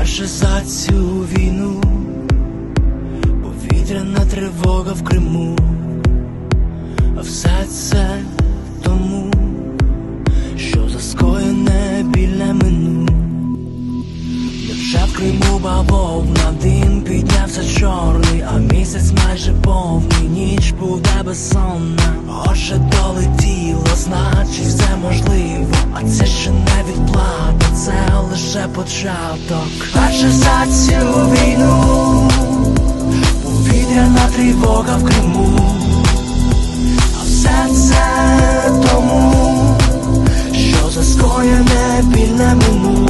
вперше за цю війну, повітряна тривога в Криму, а все це тому, що заскоєне біля мину. Вже в Криму бавовна дим піднявся чорний, а місяць майже повний, ніч буде безсонна, отже долетіло, значить все можливо, а це ще не відплата це лише початок. Перше за цю війну, повітряна тривога в Криму, а все це тому, що заскоєне більне мину.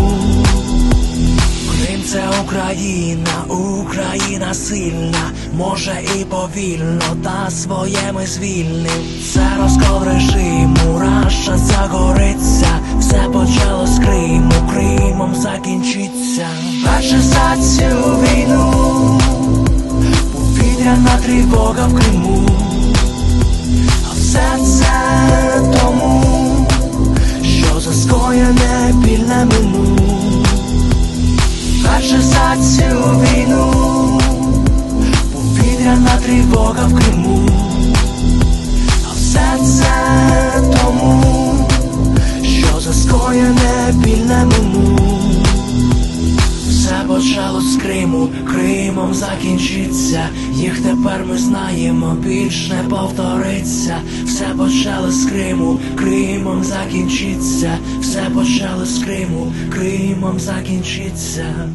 Крим це Україна, Україна сильна, може і повільно, та своє ми звільним. Це розкол режиму, Раша загориться, закінчиться. Перше за цю війну, повітряна тривога в Криму, а все це тому, що заскоєне більне мину. Перше за цю війну, повітряна тривога в Криму, Криму, Кримом закінчиться. Їх тепер ми знаємо, більш не повториться. Все почало з Криму, Кримом закінчиться. Все почало з Криму, Кримом закінчиться.